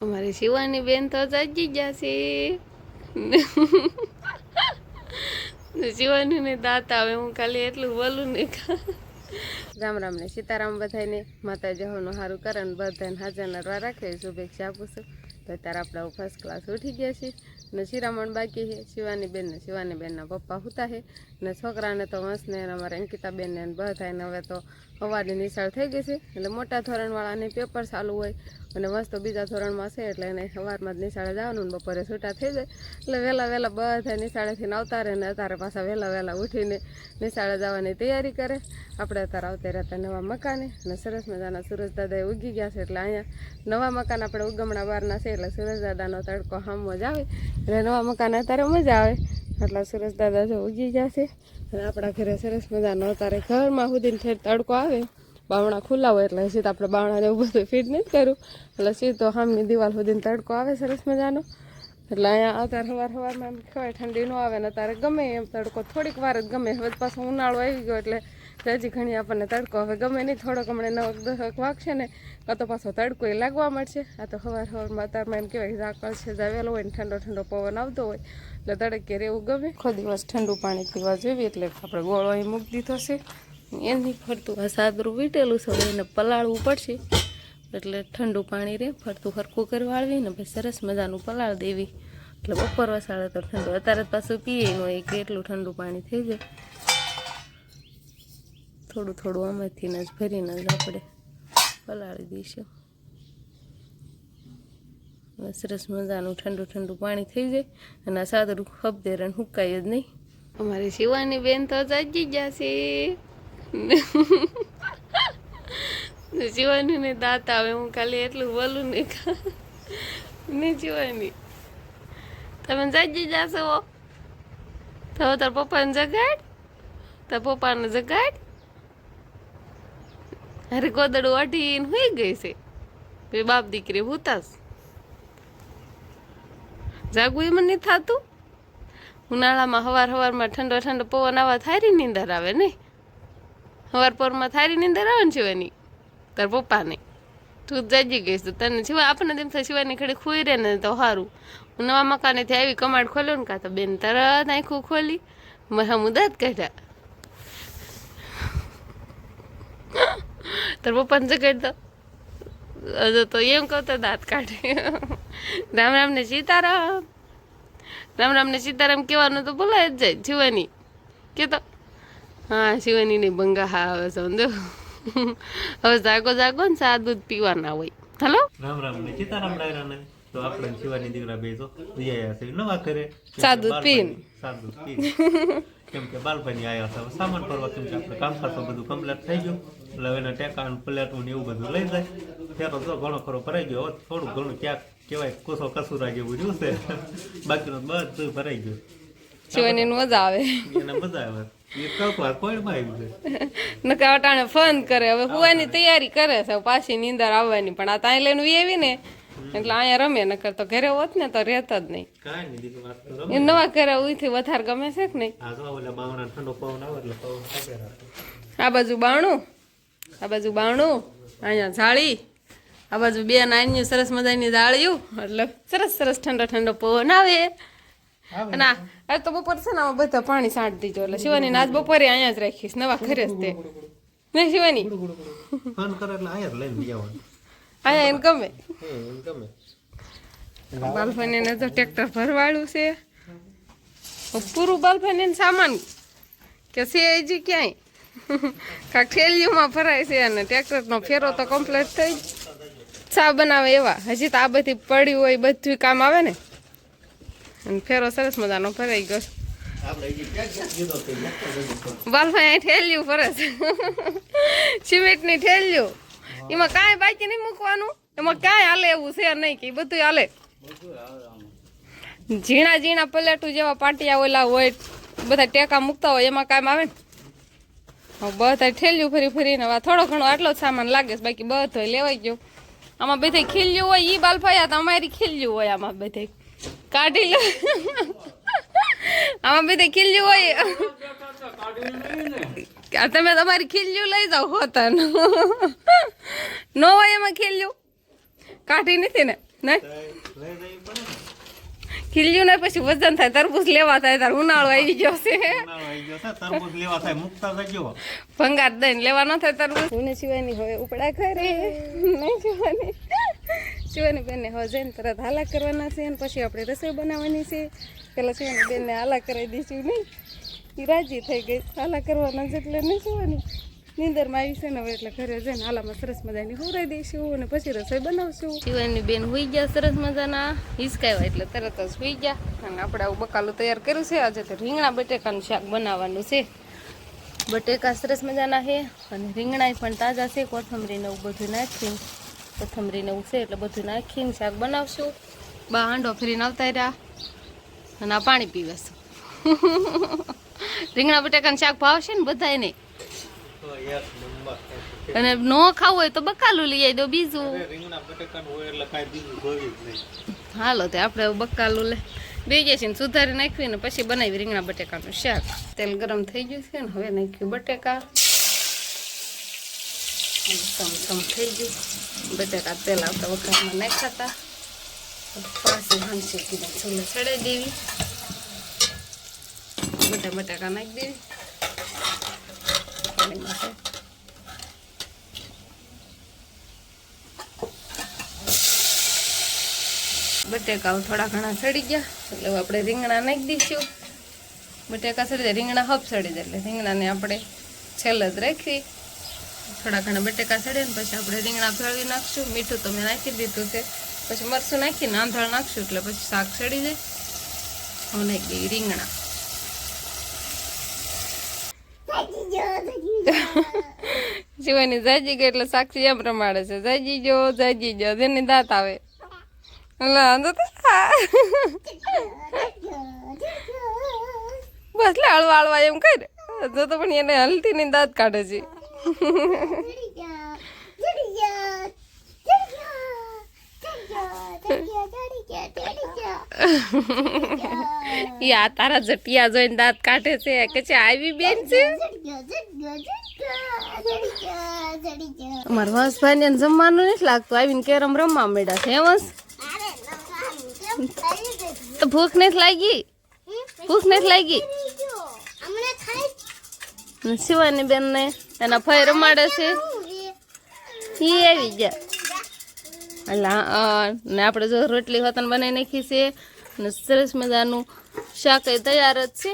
અમારી શિવાની બેન તો જાગી જશે. શિવાની ને દાંત આવે, હું ખાલી એટલું બોલું ને રામ રામ ને સીતારામ બધાને માતા જહોનું સારું કરે ને બધાને હાજર નરવા રાખે, શુભેચ્છા આપું છું. તો અત્યારે આપણે ફર્સ્ટ ક્લાસ ઉઠી ગયા છે. ને શિરામણ બાકી છે. શિવાની બેન ને શિવાની બેનના પપ્પા હુતા છે. ને છોકરાને તો વંશને અમારે અમારા અંકિતા બેન ને બધાને હવે તો સવારની નિશાળ થઈ ગઈ છે. એટલે મોટા ધોરણવાળાને પેપર ચાલુ હોય અને વસ્તુ બીજા ધોરણમાં છે એટલે એને સવારમાં જ નિશાળે જવાનું ને બપોરે છૂટા થઈ જાય. એટલે વહેલા વહેલા બધા નિશાળેથી આવતા રહે ને અત્યારે પાછા વહેલા વહેલા ઉઠીને નિશાળે જવાની તૈયારી કરે. આપણે અત્યારે આવતા રહેતા નવા મકાને અને સરસ મજાના સુરજ દાદાએ ઉગી ગયા છે. એટલે અહીંયા નવા મકાન આપણે ઉગમણા બહારના છે. એટલે સુરજ દાદાનો તડકો હામો જ આવે. એટલે નવા મકાન અત્યારે મજા આવે. એટલે સુરજ દાદા જો ઉગી ગયા છે. આપણા ઘરે સરસ મજાનો અત્યારે ઘરમાં સુધી ઠેર તડકો આવે, બાવણા ખુલ્લા હોય એટલે સીધા આપણે બાવણાને એવું બધું ફીટ નથી કર્યું. એટલે સીધો સામની દિવાલ સુધીને તડકો આવે સરસ મજાનો. એટલે અહીંયા અત્યારે સવાર સવારમાં એમ કહેવાય ઠંડી ન આવે ને અત્યારે ગમે એમ તડકો, થોડીક વાર જ ગમે. હવે પાછો ઉનાળો આવી ગયો એટલે હજી ઘણી આપણને તડકો હવે ગમે નહીં, થોડોક હમણાં નવક દસક વાગશે ને, કાં તો પાછો તડકો એ લાગવા મળશે આ તો સવાર સવારમાં અત્યારમાં એમ કહેવાય ઝાકળ છે જાવેલો હોય ને ઠંડો ઠંડો પવન આવતો હોય, એટલે તડકે રહેવું ગમે. આખો દિવસ ઠંડુ પાણી પીવા જોઈએ એટલે આપણે ગોળો અહીં મૂકી દીધો છે. એની ફરતું આ સાદરું વીટેલું છે એને પલાળવું પડશે. એટલે ઠંડુ પાણી રહે ફરતું હરખું કરી વાળવી ને પછી સરસ મજાનું પલાળ દેવી. એટલે બપોર વસાડે તો ઠંડુ, અત્યારે પાછું પીએ ન હોય કે એટલું ઠંડુ પાણી થઈ જાય. થોડું થોડું આમાંથી જ ભરીને જ આપણે પલાળી દઈશું. સરસ મજાનું ઠંડુ ઠંડુ પાણી થઈ જાય અને આ સાદરું ખપદે હુકાય જ નહીં. અમારી શિવાની બેન તો જાગી જશે. શિવાની ને દાંત આવે, હું ખાલી એટલું બોલું ને ને શિવાની, તમે જાગી જશો. તો તાર પપ્પાને જગાડ. તાર પપ્પાને જગાડ. અરે ગોદડું અઢીને હોઈ ગઈ છે. બે બાપ દીકરી હુતાસ જાગવું એમ નહીં થતું? ઉનાળામાં હવાર હવારમાં ઠંડો ઠંડો પવન આવા થારી નીંદર આવે ને? હવાર પરમાં થારી નીંદર આવે ને શિવાની? તાર પપ્પાને. તું જાગી ગઈશ તો તને શિવા આપણને તેમ થાય શિવાની ખડે ખોઈ રહે ને તો સારું હું નવા મકાનેથી આવી કમાડ ખોલ્યો ને કાં તો બેન તરત આખું ખોલી. મારા મુદત કાઢ્યા. તાર પપ્પાને જગાડ દો હજુ તો એમ કહું તો દાંત કાઢે રામ રામ ને સીતારામ રામ રામ ને સીતારામ કહેવાનું તો બોલાય જ જાય શિવાની કે તો હા શિવાની ને બંગા હા આવે સમજો હવે જાગો જાગો ને સાદ દૂધ પીવાના હોય હલો રામ રામ ને સીતારામ ડાયરા ને તો આપણે શિવાની દીકરા બેસો તો નવા સાદું પીન. સાદું કેમ કે બાલભાઈ આવ્યા હતા. સામાન ભરવા કેમ કે આપણે કામ ખાસો બધું કમ્પ્લીટ થઈ ગયું. એટલે એના ટેકા પ્લેટું ને એવું બધું લઈ જાય. ત્યારે તો ઘણો ખરો ભરાઈ ગયો. થોડું ઘણું ક્યાંક કહેવાય કોસો કસુરા જેવું રહ્યું છે. બાકીનું બધું ભરાઈ ગયું. શિવાની મજા આવે. એને મજા આવે. નકા અટાણે ફોન કરે. હવે હોવાની તૈયારી કરે છે. પાછી નીંદર આવવાની. પણ આ ત્યાં લઈને એવી ને એટલે અહીંયા રમે નકર તો ઘરે હોત ને તો રહેતા જ નહીં. એ નવા ઘરે ઉઈથી વધારે ગમે છે કે નહીં? આ જો ઓલા બાવણા ઠંડો પવન આવે એટલે પવન ખાતે રાખે આ બાજુ બાણું આ બાજુ બાણું અહીંયા જાળી આ બાજુ બે નાની સરસ મજાની જાળીયું એટલે સરસ સરસ ઠંડો ઠંડો પવન આવે. અને આ તો બપોર છે ને આમાં બધા પાણી સાંટ દીજો એટલે શિવાની આજ બપોરે અહીંયા જ રાખીશ નવા ઘરે જ તે. નહીં શિવાની ફોન કરે એટલે અહીંયા જ લઈને જવાનું અહીંયા એને ગમે. ગમે. બાલભાઈ ને તો ટ્રેક્ટર ભરવાળું છે. પૂરું બાલફાને સામાન કે છે હજી ક્યાંય. કાંક ઠેલીઓમાં ભરાય છે અને ટ્રેક્ટરનો ફેરો તો કમ્પ્લીટ થઈ જ ચા બનાવે એવા. હજી તો આ બધી પડી હોય બધું કામ આવે ને. અને ફેરો સરસ મજાનો ભરાઈ ગયો. બાલભાઈ અહીં ઠેલ્યું ફરે છે. સિમેન્ટની ઠેલ્યું એમાં કાંઈ બાકી નહીં મૂકવાનું. એમાં કાંઈ હાલે એવું છે નહીં કે બધું હાલે. ઝીણા ઝીણા પલેટું જેવા પાટિયા ઓલા હોય, બધા ટેકા મૂકતા હોય, એમાં કાંઈ આવે ને? બધા ઠેલ્યું ફરી ફરીને થોડો ઘણો આટલો સામાન લાગે છે, બાકી બધો લેવાઈ ગયો. આમાં બધે ખીલ્યું હોય, ઈ બાલફાયા તો અમારી ખીલ્યું હોય આમાં બધે કાઢી લો. આમાં બધે ખીલ્યું હોય. તમે તમારી ખીલ્યું લઈ જાઓ હોતા ન હોય એમાં ખીલ્યું? કાઢી નથી ને? ખીલ્યું ને પછી વજન થાય તરબૂચ લેવા થાય તાર ઉનાળો આવી ગયો છે. ઉનાળો આવી ગયો છે તરબૂચ લેવા થાય મુકતા જજો ભંગાર દઈને લેવા ન થાય તરબૂચ. હું શિવાની હવે ઉપડા કરે નહીં શિવાની. શિવાની બેનને હવે જઈને તરત હાલા કરવાના છે અને પછી આપણે રસોઈ બનાવવાની છે. પેલા શિવાની બેનને હાલા કરાવી દઈશું નહીં? એ રાજી થઈ ગઈ. હાલા કરવાના છે એટલે નહીં જોવાની. નીંદરમાં આવી છે ને હવે એટલે ઘરે જઈને હાલામાં સરસ મજાની હોરાઈ દઈશું અને પછી રસોઈ બનાવશું. શિવાની બેન હોઈ ગયા સરસ મજાના. હિસકાવ્યા એટલે તરત જ હોઈ ગયા. અને આપણે આવું બકાલું તૈયાર કર્યું છે. આજે તો રીંગણા બટેકાનું શાક બનાવવાનું છે. બટેકા સરસ મજાના છે અને રીંગણા પણ તાજા છે. કોથમરીને એવું બધું નાખીને, કોથમરીને એવું છે એટલે બધું નાખીને શાક બનાવશું. બા હાંડો ફરીને આવતા રહ્યા. અને આ પાણી પીવાશું. રીંગણા બટેકાનું શાક ભાવશે ને નંબર અને નો ખાવું હોય તો બકાલું લઈ આવી દો બીજું. હાલો તે આપણે બકાલું લે. બે છે ને સુધારી નાખ્યું ને પછી બનાવી રીંગણા બટેકાનું શાક. તેલ ગરમ થઈ ગયું છે ને હવે નાખ્યું બટેકા. સમ થઈ ગયું. બટેકા તેલ આપણે વઘારમાં નાખ્યા હતા. પાસે હાંસી કીધું છોલે ચડાવી દેવી. બટા બટાકા નાખી છે. બટેકા થોડા ઘણા સડી ગયા, એટલે આપણે રીંગણા નાખી દઈશું. બટેકા સડી જાય, રીંગણા હપ સડી જાય, એટલે રીંગણાને આપણે છેલ્લે જ રાખવી થોડા ઘણા બટેકા સડે ને પછી આપણે રીંગણા ભેળવી નાખશું. મીઠું તો મેં નાખી દીધું છે. પછી મરચું નાખીને આંધળ નાખશું, એટલે પછી શાક સડી જાય. હું નાખી દઈએ રીંગણા. જીવાની જાજી ગઈ એટલે સાક્ષી એમ રમાડે છે. જાજી જો જાજી જો, જેની દાંત આવે. એટલે બસ લે હળવા હળવા એમ કર જો તો પણ એને હલતી ની દાંત કાઢે છે. ઈ આ તારા જટિયા જોઈને દાંત કાઢે છે. કે છે આવી બેન છે? અમારા વંશભાઈ ને જમવાનું નથી લાગતું. આવીને કેરમ રમવા મળ્યા છે વંશ તો ભૂખ નથી લાગી? ભૂખ નથી લાગી? શિવાની બેન ને એના ફઈ રમાડે છે. ઈ આવી ગયા. એટલે ને આપણે જો રોટલી વતન બનાવી નાખી છે. અને સરસ મજાનું શાક એ તૈયાર જ છે.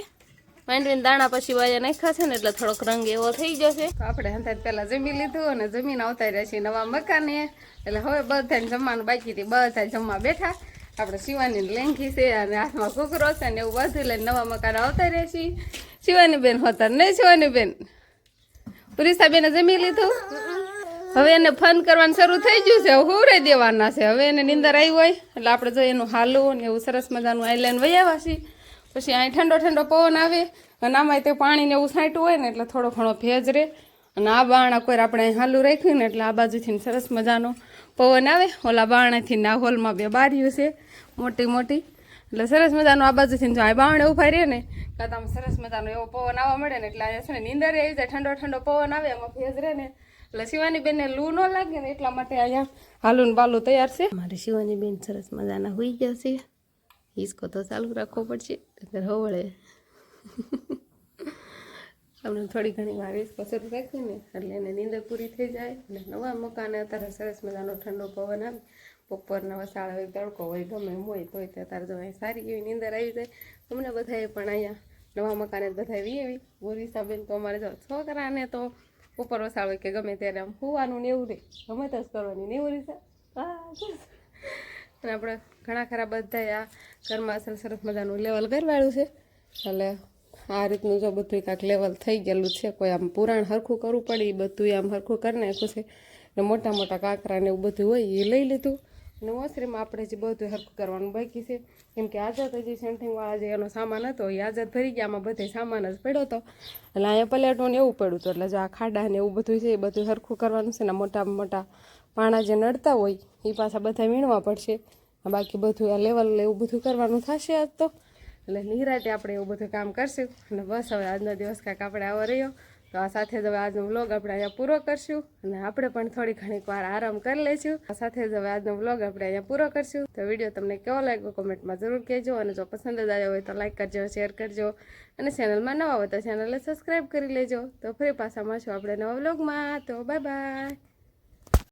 માંડવીને દાણા પછી વાયા નાખ્યા છે ને એટલે થોડોક રંગ એવો થઈ જશે. છે આપણે હંતાજ પહેલાં જમી લીધું અને જમીન આવતા રહ્યા છીએ નવા મકાને. એટલે હવે બધાને જમવાનું બાકી હતી બધા જમવા બેઠા. આપણે શિવાની લેંઘી છે અને હાથમાં કુકરો છે ને એવું બધું લઈને નવા મકાન આવતા રહ્યા છીએ. શિવાની બેન હોતા નહીં શિવાની બેન પુરીસા બેને જમી લીધું? હવે એને ફન કરવાનું શરૂ થઈ ગયું છે. હવે રહી દેવાના છે. હવે એને નીંદર આવી હોય, એટલે આપણે જો એનું હાલવું ને એવું સરસ મજાનું આઈલાઈન વયાવા છીએ. પછી અહીં ઠંડો ઠંડો પવન આવે, અને આમાં તે પાણીને એવું છાંટવું હોય ને એટલે થોડો ઘણો ભેજ રહે. અને આ બાણા કોઈ આપણે અહીં હાલું રાખ્યું ને એટલે આ બાજુથી સરસ મજાનો પવન આવે. ઓલા બારણાથી ને હોલમાં બે બારીઓ છે, મોટી મોટી. એટલે સરસ મજાનું આ બાજુથી જો આ બાણે ઊભા રહે ને કાં તો સરસ મજાનો એવો પવન આવવા મળે ને એટલે અહીંયા છે ને નીંદર આવી જાય. ઠંડો ઠંડો પવન આવે, એમાં ભેજ રહે ને. એટલે શિવાની બેનને લૂ ન લાગે ને એટલા માટે અહીંયા હાલુન બાલુ તૈયાર છે. મારી શિવાની બેન સરસ મજાના હોઈ ગયા છે. હિસકો તો ચાલુ રાખવો પડશે નહીંતર હવળે. આપણે થોડી ઘણી વાર હિસકો શરૂ રાખીએ ને, એટલે એને નીંદર પૂરી થઈ જાય. અને નવા મકાને અત્યારે સરસ મજાનો ઠંડો પવન આવે. બપોરના વસાળ હોય, તડકો હોય, ગમે એમ હોય, તોય તે અત્યારે જો અહીં સારી એવી નીંદર આવી જાય. અમને બધાએ પણ અહીંયા નવા મકાને બધા એવી બોરી બેન તો અમારે જો છોકરાને તો ઉપર વસાળ હોય કે ગમે ત્યારે આમ હોવાનું ને એવું રહે ગમે જ કરવાની ને એવું રીતે અને આપણે ઘણા ખરા બધા આ ઘરમાં સરસ સરસ મજાનું લેવલ કરવાળું છે. એટલે આ રીતનું જો બધું કાંઈક લેવલ થઈ ગયેલું છે, કોઈ આમ પુરાણ હરખું કરવું પડે એ બધું આમ હરખું કરી નાખ્યું છે. મોટા મોટા કાંકરા ને એવું બધું હોય એ લઈ લીધું. અને ઓસરીમાં આપણે જે બધું હરખું કરવાનું બાકી છે, કેમ કે આઝાદ હજી સેન્ટિંગવાળા જે એનો સામાન હતો, એ આઝાદ ભરી ગયા, આમાં બધે સામાન જ પડ્યો હતો. એટલે અહીંયા પલેટો ને એવું પડ્યું હતું, એટલે જો આ ખાડા ને એવું બધું છે, એ બધું હરખું કરવાનું છે ને મોટા મોટા પાણા જે નડતા હોય, એ પાછા બધા વીણવા પડશે. બાકી બધું આ લેવલ એવું બધું કરવાનું થશે આજ તો. એટલે નિરાતે આપણે એવું બધું કામ કરશું. અને બસ હવે આજનો દિવસ કાંઈક આપણે આવો રહ્યો. તો આ સાથે જ હવે આજનો વ્લોગ આપણે અહીંયા પૂરો કરશું અને આપણે પણ થોડી ઘણીક વાર આરામ કરી લઈશું. આ સાથે જ હવે આજનો વ્લોગ આપણે અહીંયા પૂરો કરશું. તો વીડિયો તમને કેવો લાગ્યો કોમેન્ટમાં જરૂર કહેજો અને જો પસંદ જ આવ્યો હોય તો લાઇક કરજો, શેર કરજો અને ચેનલમાં નવા હોય તો ચેનલને સબસ્ક્રાઈબ કરી લેજો. તો ફરી પાછા મળશું આપણે નવા વ્લોગમાં. તો બાય બાય.